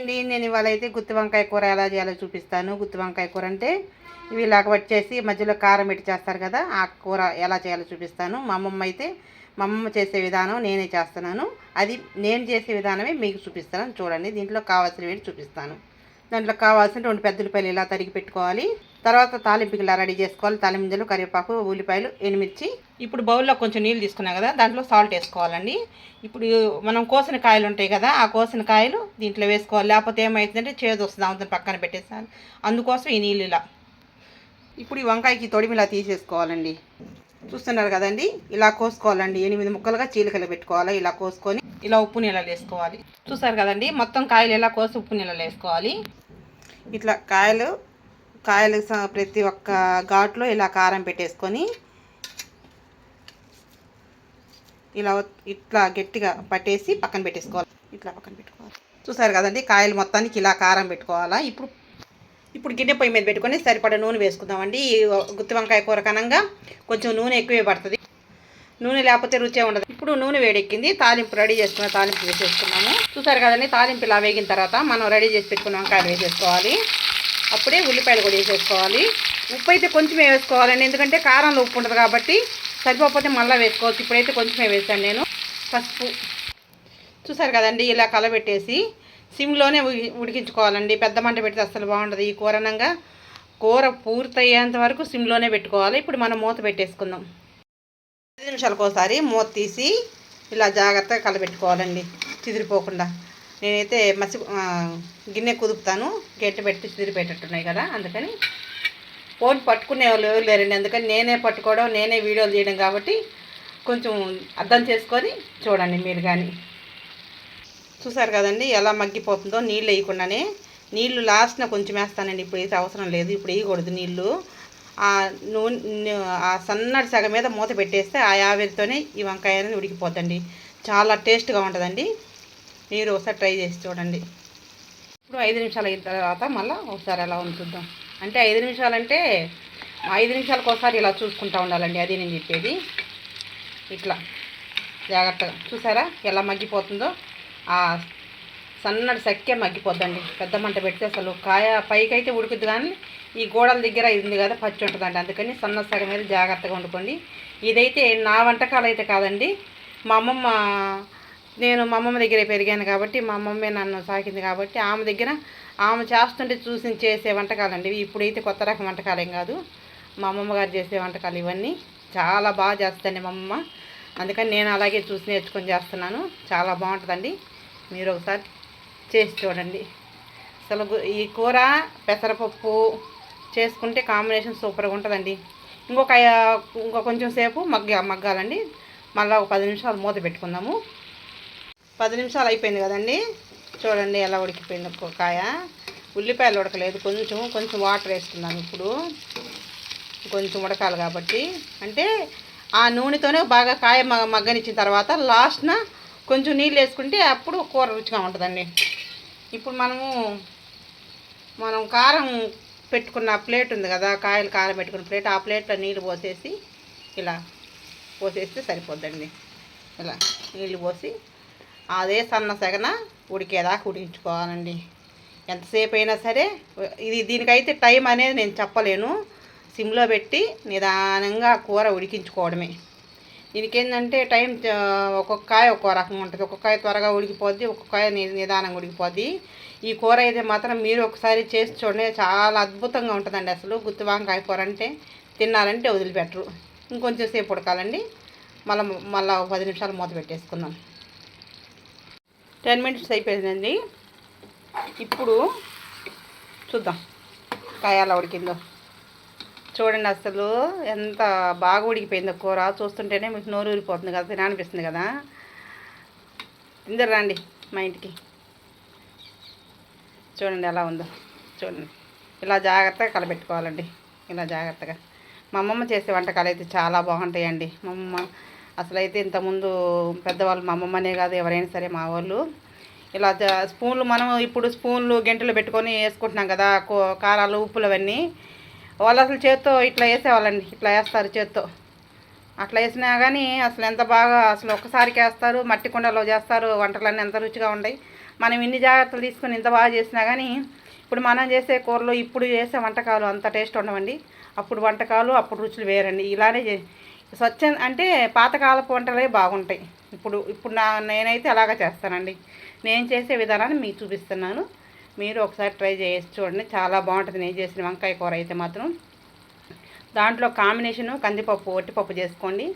అండి నేను ఇవాళ అయితే గుత్తి వంకాయ కూర ఎలా చేయాలో చూపిస్తాను. గుత్తి వంకాయ కూర అంటే ఇవి ఇలా వచ్చేసి మధ్యలో కారం పెట్టి చేస్తారు కదా ఆ కూర ఎలా చేయాలో చూపిస్తాను. మా అమ్మమ్మ అయితే మా అమ్మమ్మ చేసే విధానం నేనే చేస్తున్నాను. అది నేను చేసే విధానమే మీకు చూపిస్తాను. చూడండి దీంట్లో కావాల్సినవి చూపిస్తాను. దాంట్లో కావాల్సిన రెండు పెద్ద ఉల్లిపాయలు ఇలా తరిగి పెట్టుకోవాలి. తర్వాత తాలింపుకి ఇలా రెడీ చేసుకోవాలి. తాలింపులు కరివేపాకు ఉల్లిపాయలు ఎనిమిర్చి ఇప్పుడు బౌల్లో కొంచెం నీళ్ళు తీసుకున్నాం కదా దాంట్లో సాల్ట్ వేసుకోవాలండి. ఇప్పుడు మనం కోసిన కాయలు ఉంటాయి కదా ఆ కోసిన కాయలు దీంట్లో వేసుకోవాలి. లేకపోతే ఏమవుతుందంటే చేదు వస్తుంది అవుతుంది పక్కన పెట్టేసాను అందుకోసం ఈ నీళ్ళు ఇలా. ఇప్పుడు ఈ వంకాయకి తొడిమి ఇలా తీసేసుకోవాలండి. చూస్తున్నారు కదండి ఇలా కోసుకోవాలండి. ఎనిమిది ముక్కలుగా చీలికలు పెట్టుకోవాలి. ఇలా కోసుకొని ఇలా ఉప్పు నీళ్ళలో వేసుకోవాలి. చూసారు కదండి మొత్తం కాయలు ఇలా కోసి ఉప్పు నీళ్ళలో వేసుకోవాలి. ఇట్లా కాయలు కాయలు స- ప్రతి ఒక్క ఘాట్లో ఇలా కారం పెట్టేసుకొని ఇలా ఇట్లా గట్టిగా పట్టేసి పక్కన పెట్టేసుకోవాలి. ఇట్లా పక్కన పెట్టుకోవాలి. చూసారు కదండి కాయలు మొత్తానికి ఇలా కారం పెట్టుకోవాలా? ఇప్పుడు ఇప్పుడు గిన్నె పొయ్యి మీద పెట్టుకొని సరిపడా నూనె వేసుకుందామండి. ఈ గుత్తి వంకాయ కూర కనంగా కొంచెం నూనె ఎక్కువే పడుతుంది. నూనె లేకపోతే రుచే ఉండదు. ఇప్పుడు నూనె వేడెక్కింది తాలింపు రెడీ చేసుకున్న తాలింపు వేసేసుకున్నాము. చూసారు కదండి తాలింపు ఇలా వేగిన తర్వాత మనం రెడీ చేసి పెట్టుకున్న వంకాయలు వేసేసుకోవాలి. అప్పుడే ఉల్లిపాయలు కూడా వేసేసుకోవాలి. ఉప్పు అయితే కొంచెమే వేసుకోవాలండి ఎందుకంటే కారంలో ఉప్పు ఉంటుంది కాబట్టి సరిపోకపోతే మళ్ళీ వేసుకోవచ్చు. ఇప్పుడైతే కొంచెమే వేసాను నేను పసుపు. చూసారు కదండి ఇలా కలబెట్టేసి సిమ్లోనే ఉడి- ఉడికించుకోవాలండి. పెద్ద మంట పెడితే అసలు బాగుంటుంది ఈ కూరనంగా కూర పూర్తయ్యేంత వరకు సిమ్లోనే పెట్టుకోవాలి. ఇప్పుడు మనం మూత పెట్టేసుకుందాం. ఐదు నిమిషాలకు ఒకసారి మూత తీసి ఇలా జాగ్రత్తగా కలబెట్టుకోవాలండి. చిదిరిపోకుండా. నేనైతే మసి గిన్నె కుదుపుతాను. గెట్టు పెట్టి చిదిరిపెట్టేట్టున్నాయి కదా అందుకని ఫోన్ పట్టుకునే వాళ్ళు ఎవరు లేరండి. అందుకని నేనే పట్టుకోవడం నేనే వీడియోలు చేయడం కాబట్టి కొంచెం అర్థం చేసుకొని చూడండి మీరు కానీ చూసారు కదండి ఎలా మగ్గిపోతుందో నీళ్ళు వేయకుండానే. నీళ్ళు లాస్ట్న కొంచెం వేస్తానండి. ఇప్పుడు అయితే అవసరం లేదు. ఇప్పుడు వేయకూడదు నీళ్ళు. ఆ నూనె ఆ సన్నటి సగ మీద మూత పెట్టేస్తే ఆ ఆవిరితోనే ఈ వంకాయ అనేది ఉడికిపోతుంది చాలా టేస్ట్గా ఉంటుందండి. మీరు ఒకసారి ట్రై చేసి చూడండి. ఇప్పుడు ఐదు నిమిషాలు అయిన తర్వాత మళ్ళీ ఒకసారి ఎలా ఉంచుద్దాం అంటే ఐదు నిమిషాలంటే ఐదు నిమిషాలకు ఒకసారి ఇలా చూసుకుంటూ ఉండాలండి. అది నేను చెప్పేది. ఇట్లా. జాగ్రత్తగా. చూసారా? ఎలా మగ్గిపోతుందో? ఆ సన్నటి సక్కే మగ్గిపోద్దండి. పెద్ద మంట పెడితే అసలు కాయ పైకి అయితే ఉడుకుద్ది కానీ ఈ గోడల దగ్గర ఇది ఉంది కదా పచ్చి ఉంటుందండి. అందుకని సన్న సగం మీద జాగ్రత్తగా వండుకోండి. ఇదైతే నా వంటకాలు అయితే కాదండి. మా అమ్మమ్మ నేను మా అమ్మమ్మ దగ్గరే పెరిగాను కాబట్టి మా అమ్మమ్మే నన్ను సాకింది కాబట్టి ఆమె దగ్గర ఆమె చేస్తుంటే చూసి చేసే వంటకాలండి. ఇప్పుడైతే కొత్త రకం వంటకాలు ఏం కాదు. మా అమ్మమ్మ గారు చేసే వంటకాలు ఇవన్నీ చాలా బాగా చేస్తుందండి మా అమ్మమ్మ. అందుకని నేను అలాగే చూసి నేర్చుకొని చేస్తున్నాను. చాలా బాగుంటుందండి. మీరు ఒకసారి చేసి చూడండి. అసలు ఈ కూర పెసరపప్పు చేసుకుంటే కాంబినేషన్ సూపర్గా ఉంటుందండి. ఇంకొక ఇంకొక ఇంకో కొంచెం సేపు మగ్గ మగ్గాలండి. మళ్ళీ ఒక పది నిమిషాలు మూత పెట్టుకుందాము. పది నిమిషాలు అయిపోయింది కదండి. చూడండి ఎలా ఉడికిపోయింది కాయ. ఉల్లిపాయలు ఉడకలేదు. కొంచెం కొంచెం వాటర్ వేస్తున్నాను ఇప్పుడు. కొంచెం ఉడకాలి కాబట్టి. అంటే ఆ నూనెతోనే బాగా కాయ మగ్గనిచ్చిన తర్వాత లాస్ట్న కొంచెం నీళ్ళు వేసుకుంటే అప్పుడు కూర రుచిగా ఉంటుందండి. ఇప్పుడు మనము మనం కారం పెట్టుకున్న ప్లేట్ ఉంది కదా కాయలు కారం పెట్టుకున్న ప్లేట్ ఆ ప్లేట్లో నీళ్ళు పోసేసి ఇలా పోసేస్తే సరిపోద్దండి. ఇలా నీళ్ళు పోసి అదే సన్న సగన ఉడికేదాకా ఉడికించుకోవాలండి. ఎంతసేపు అయినా సరే ఇది దీనికైతే టైం అనేది నేను చెప్పలేను. సిమ్లో పెట్టి నిదానంగా కూర ఉడికించుకోవడమే. ఇదికేందంటే టైం ఒక్కొక్క కాయ ఒక్కో రకంగా ఉంటుంది. ఒక్కొక్క కాయ త్వరగా ఉడికిపోద్ది ఒక్కొక్క కాయ నిదానంగా ఉడికిపోద్ది. ఈ కూర అయితే మాత్రం మీరు ఒకసారి చేసి చూడండి. చాలా అద్భుతంగా ఉంటుందండి అసలు. గుత్తి వంకాయ కూర అంటే తిన్నారంటే వదిలిపెట్టరు. ఇంకొంచెం సేపు ఉడకాలండి. మళ్ళీ మళ్ళీ ఒక పది నిమిషాలు మూత పెట్టేసుకుందాం. టెన్ మినిట్స్ అయిపోయిందండి. ఇప్పుడు చూద్దాం కాయ ఎలా ఉడికిందో. చూడండి అసలు ఎంత బాగా ఉడికిపోయిందో కూర. చూస్తుంటేనే మీకు నోరు ఊరిపోతుంది కదా తినాలనిపిస్తుంది కదా. ఇందరు రండి మా ఇంటికి. చూడండి ఎలా ఉందో. చూడండి. ఇలా జాగ్రత్తగా కలబెట్టుకోవాలండి. ఇలా జాగ్రత్తగా. మా అమ్మమ్మ చేసే వంటకాలు అయితే చాలా బాగుంటాయండి. మా అమ్మమ్మ అసలైతే ఇంతకుముందు పెద్దవాళ్ళు మా అమ్మమ్మనే కాదు ఎవరైనా సరే మా వాళ్ళు. ఇలా స్పూన్లు మనం ఇప్పుడు స్పూన్లు గెంటలు పెట్టుకొని వేసుకుంటున్నాం కదా కో- కారాలు ఉప్పులు అవన్నీ. వాళ్ళు అసలు చేత్తో ఇట్లా వేసేవాళ్ళండి. ఇట్లా వేస్తారు చేత్తో. అట్లా వేసినా కానీ అసలు ఎంత బాగా అసలు ఒక్కసారికి వేస్తారు మట్టి కుండలో చేస్తారు వంటలన్నీ ఎంత రుచిగా ఉండయి. మనం ఇన్ని జాగ్రత్తలు తీసుకొని ఇంత బాగా చేసినా కానీ ఇప్పుడు మనం చేసే కూరలు ఇప్పుడు చేసే వంటకాలు అంత టేస్ట్ ఉండవండి. అప్పుడు వంటకాలు అప్పుడు రుచులు వేరండి. ఇలానే స్వచ్ఛ అంటే పాతకాలపు వంటలే బాగుంటాయి. ఇప్పుడు ఇప్పుడు నా నేనైతే అలాగా చేస్తానండి. నేను చేసే విధానాన్ని మీకు చూపిస్తున్నాను. మీరు ఒకసారి ట్రై చేసి చూడండి. చాలా బాగుంటుంది నేను చేసిన వంకాయ కూర అయితే మాత్రం. దాంట్లో కాంబినేషను కందిపప్పు ఒట్టిపప్పు చేసుకోండి.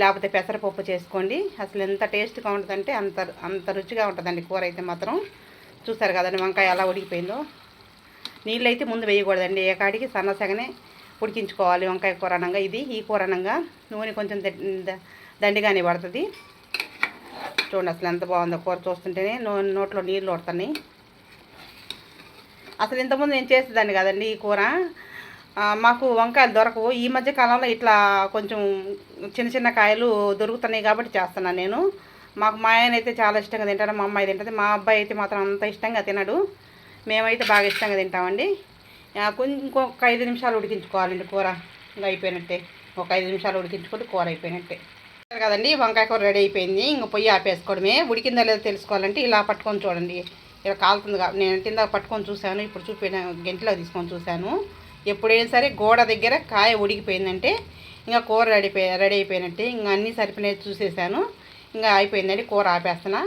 లేకపోతే పెసరపప్పు చేసుకోండి. అసలు ఎంత టేస్ట్గా ఉంటుందంటే అంత అంత రుచిగా ఉంటుందండి కూర అయితే మాత్రం. చూసారు కదండి వంకాయ ఎలా ఉడికిపోయిందో. నీళ్ళు అయితే ముందు వేయకూడదండి. ఏ కాడికి సన్నసగనే ఉడికించుకోవాలి వంకాయ కూర అనంగా. ఇది ఈ కూర అనంగా. నూనె కొంచెం దండిగానే పడుతుంది. చూడండి అసలు ఎంత బాగుందో కూర చూస్తుంటేనే నో నోట్లో నీళ్ళు పడుతున్నాయి అసలు ఇంతకుముందు నేను చేసేదాన్ని కదండి ఈ కూర. మాకు వంకాయలు దొరకవు. ఈ మధ్య కాలంలో ఇట్లా కొంచెం చిన్న చిన్న కాయలు దొరుకుతున్నాయి కాబట్టి చేస్తున్నాను నేను. మాకు మా ఆయన అయితే చాలా ఇష్టంగా తింటాడు మా అమ్మాయి తింటుంది. మా అబ్బాయి అయితే మాత్రం అంత ఇష్టంగా తినడు. మేమైతే బాగా ఇష్టంగా తింటామండి. ఇంకొక ఐదు నిమిషాలు ఉడికించుకోవాలండి కూర. ఇంకా అయిపోయినట్టే. ఒక ఐదు నిమిషాలు ఉడికించుకుంటే కూర అయిపోయినట్టే. కదండి వంకాయ కూర రెడీ అయిపోయింది. ఇంక పొయ్యి ఆపేసుకోవడమే. ఉడికిందో లేదో తెలుసుకోవాలంటే ఇలా పట్టుకొని చూడండి. ఇలా కాలుతుంది కాబట్టి నేను కింద పట్టుకొని చూశాను ఇప్పుడు చూపిన గంటలో తీసుకొని చూశాను. ఎప్పుడైనా సరే గోడ దగ్గర కాయ ఉడికిపోయిందంటే ఇంకా కూర రెడీ రెడీ అయిపోయినట్టే ఇంకా అన్నీ సరిపోయినాయి చూసేసాను ఇంకా అయిపోయిందండి కూర ఆపేస్తున్నా.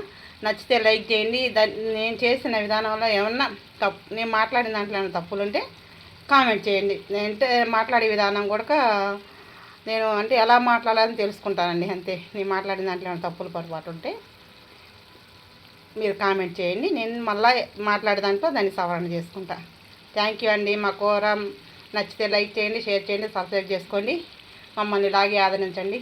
నచ్చితే లైక్ చేయండి. దాన్ని నేను చేసిన విధానంలో ఏమన్నా తప్పు నేను మాట్లాడిన దాంట్లో ఏమైనా తప్పులు ఉంటే కామెంట్ చేయండి. అంటే మాట్లాడే విధానం కూడా నేను అంటే ఎలా మాట్లాడాలని తెలుసుకుంటానండి అంతే. నేను మాట్లాడిన దాంట్లో ఏమైనా తప్పులు పొరపాటు ఉంటే మీరు కామెంట్ చేయండి. నేను మళ్ళీ మాట్లాడే దాంట్లో దాన్ని సవరణ చేసుకుంటా. థ్యాంక్ యూ అండి. మా కూర నచ్చితే లైక్ చేయండి షేర్ చేయండి సబ్స్క్రైబ్ చేసుకోండి. మమ్మల్ని ఇలాగే ఆదరించండి.